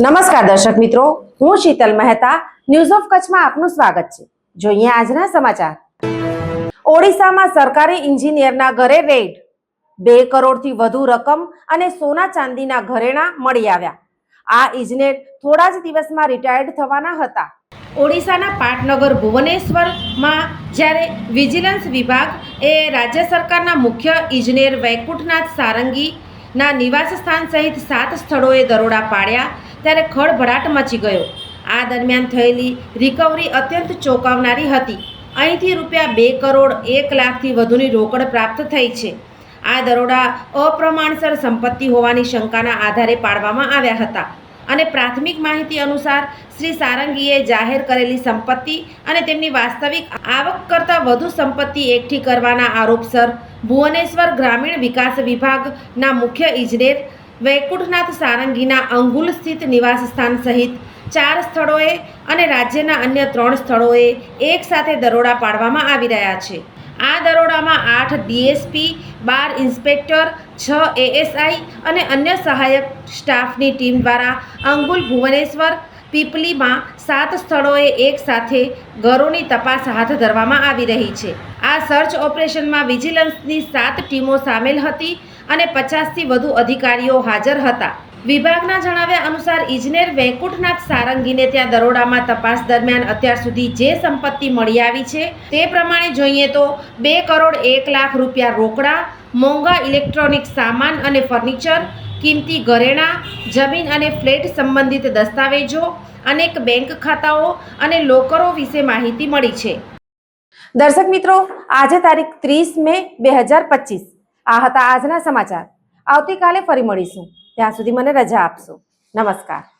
નમસ્કાર દર્શક મિત્રો, હું શીતલ મહેતા ન્યૂઝ ઓફ કચ્છમાં આપનું સ્વાગત છે. જોઈએ આજના સમાચાર. ઓડિશામાં સરકારી એન્જિનિયરના ઘરે રેડ. બે કરોડથી વધુ રકમ અને સોના ચાંદીના ઘરેણા મળી આવ્યા. આ ઇજનેર થોડા જ દિવસમાં રિટાયર્ડ થવાના હતા. ઓડિશાના પાટનગર ભુવનેશ્વરમાં જ્યારે વિજિલન્સ વિભાગ એ રાજ્ય સરકારના મુખ્ય ઇજનેર વૈકુંઠનાથ સારંગીના નિવાસ સ્થાન સહિત સાત સ્થળોએ દરોડા પાડ્યા ત્યારે ખળભળાટ મચી ગયો. આ દરમિયાન થયેલી રિકવરી અત્યંત ચોંકાવનારી હતી. અહીંથી રૂપિયા બે કરોડ એક લાખથી વધુની રોકડ પ્રાપ્ત થઈ છે. આ દરોડા અપ્રમાણસર સંપત્તિ હોવાની શંકાના આધારે પાડવામાં આવ્યા હતા અને પ્રાથમિક માહિતી અનુસાર શ્રી સારંગીએ જાહેર કરેલી સંપત્તિ અને તેમની વાસ્તવિક આવક કરતાં વધુ સંપત્તિ એકઠી કરવાના આરોપસર ભુવનેશ્વર ગ્રામીણ વિકાસ વિભાગના મુખ્ય ઇજનેર વૈકુંઠનાથ સારંગીના અંગુલ સ્થિત નિવાસસ્થાન સહિત ચાર સ્થળોએ અને રાજ્યના અન્ય ત્રણ સ્થળોએ એક સાથે દરોડા પાડવામાં આવી રહ્યા છે. આ દરોડામાં આઠ ડીએસપી, બાર ઇન્સ્પેક્ટર, છ એએસઆઈ અને અન્ય સહાયક સ્ટાફની ટીમ દ્વારા અંગુલ ભુવનેશ્વર પીપલીમાં સાત સ્થળોએ એક સાથે ઘરોની તપાસ હાથ ધરવામાં આવી રહી છે. આ સર્ચ ઓપરેશનમાં વિજિલન્સની સાત ટીમો સામેલ હતી અને પચાસથી વધુ અધિકારીઓ હાજર હતા. વિભાગના જણાવ્યા અનુસાર ઇજનેર વેંકુટનાથ સારંગીને ત્યાં દરોડામાં તપાસ દરમિયાન અત્યાર સુધી જે સંપત્તિ મળી આવી છે તે પ્રમાણે જોઈએ તો બે કરોડ એક લાખ રૂપિયા રોકડા, મોંઘા ઇલેક્ટ્રોનિક સામાન અને ફર્નિચર કિંમતી ઘરેણાં, જમીન અને ફ્લેટ સંબંધિત દસ્તાવેજો, અનેક બેંક ખાતાઓ અને લોકરો વિશે માહિતી મળી છે. દર્શક મિત્રો, આજે તારીખ ત્રીસ મે બે હજાર પચીસ. આ હતા આજના સમાચાર. આવતીકાલે ફરી મળીશું. ત્યાં સુધી મને રજા આપશો. નમસ્કાર.